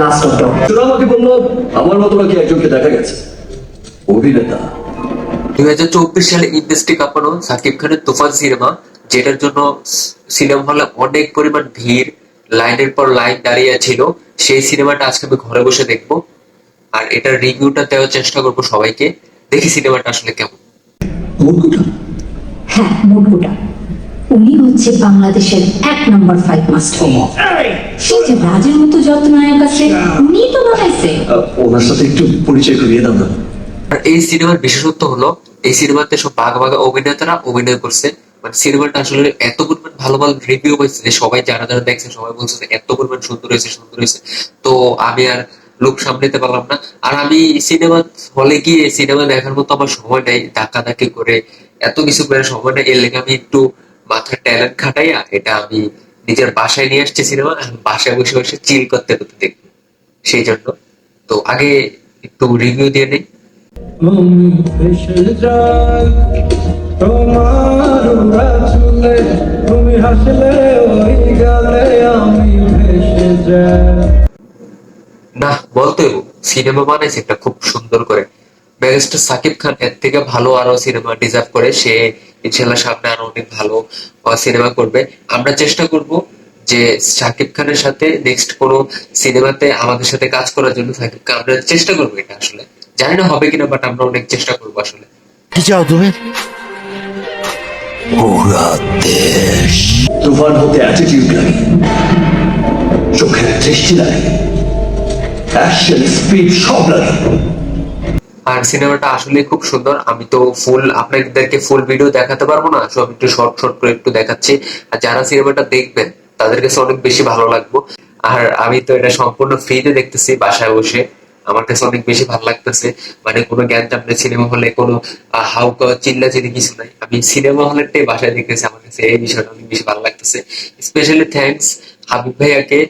Last of dog তোরা আমাকে বলল? আমার মতো নাকি একজনকে দেখা গেছে। অভিনেতা। দুই হাজার চব্বিশ সালে ইন্ডাস্ট্রি কাঁপানো সাকিব খানের তুফান সিনেমা যেটার জন্য সিনেমা হলে অনেক পরিমাণ ভিড় লাইনের পর লাইন দাঁড়িয়ে ছিল সেই সিনেমাটা আজকে আমি ঘরে বসে দেখব। আর এটার রিভিউটা দেওয়ার চেষ্টা করব সবাইকে। দেখি সিনেমাটা আসলে কেমন। হ্যাঁ মুটকুটা উনি হচ্ছে বাংলাদেশের এক নম্বর ফাইভ মাস্টার যে রাজের মতো যত নায়ক আছে উনি তো বানাইছে ওনার সাথে একটু পরিচয় করিয়ে দাও না। আর এই সিনেমার বিশেষত্ব হলো এই সিনেমাতে সব বাঘা অভিনেতারা অভিনয় করছে। মানে সিনেমাটা আসলে এত পরিমাণ ভালো ভালো রিভিউ হয়েছে যে সবাই যারা যারা দেখছে সবাই বলছে যে এত পরিমাণ সুন্দর হয়েছে সুন্দর হয়েছে। তো আমি আর লোক সামলাতে পারলাম না। আর আমি সিনেমা হলে গিয়ে সিনেমা দেখার মতো আমার সময় নেই ধাক্কা ধাক্কি করে এত কিছু করে সময় নেই। এর লেগে আমি একটু মাথার ট্যালেন্ট খাটাইয়া এটা আমি নিজের বাসায় নিয়ে আসছে সিনেমা বাসায় বসে বসে চিল করতে করতে দেখব। সেই জন্য। তো আগে একটু রিভিউ দিয়ে নেই। না, বলতে সিনেমা বানাইছে একটা খুব সুন্দর করে। মেগাস্টার সাকিব খান এর থেকে ভালো আরও সিনেমা ডিজার্ভ করে। সে ইনশাল্লাহ সামনে আরও অনেক ভালো সিনেমা করবে। আমরা চেষ্টা করব যে সাকিব খানের সাথে নেক্সট কোনো সিনেমাতে আমাদের সাথে কাজ করার জন্য সাকিব খান আমরা চেষ্টা করব এটা আসলে। জানি না হবে কিনা বাট আমরা অনেক চেষ্টা করব আসলে। কি চাও তুমি? তুফান হতে অ্যাটিটিউড লাগে চোখের দৃষ্টি লাগে অ্যাকশন স্পিড সব লাগে। আর সিনেমাটা আসলে খুব সুন্দর। আমি তো ফুল আপনাদেরকে ফুল ভিডিও দেখাতে পারব না সব একটু শর্ট শর্ট করে একটু দেখাচ্ছি। আর যারা সিনেমাটা দেখবেন তাদের কাছে অনেক বেশি ভালো লাগবো। আর আমি তো এটা সম্পূর্ণ ফ্রিতে দেখতেছি বাসায় বসে। আমার কাছে অনেক বেশি ভালো লাগতেছে। মানে কোনো জ্ঞান চাপনে সিনেমা হলে কোনো হাউকা চিল্লা চিল্লি কিছু নাই। আমি সিনেমা হলেরটাই বাসায় দেখতেছি, আমার কাছে এই বিষয়টা অনেক বেশি ভালো লাগতেছে। স্পেশালি থ্যাঙ্কস হাবিব ভাইয়াকে।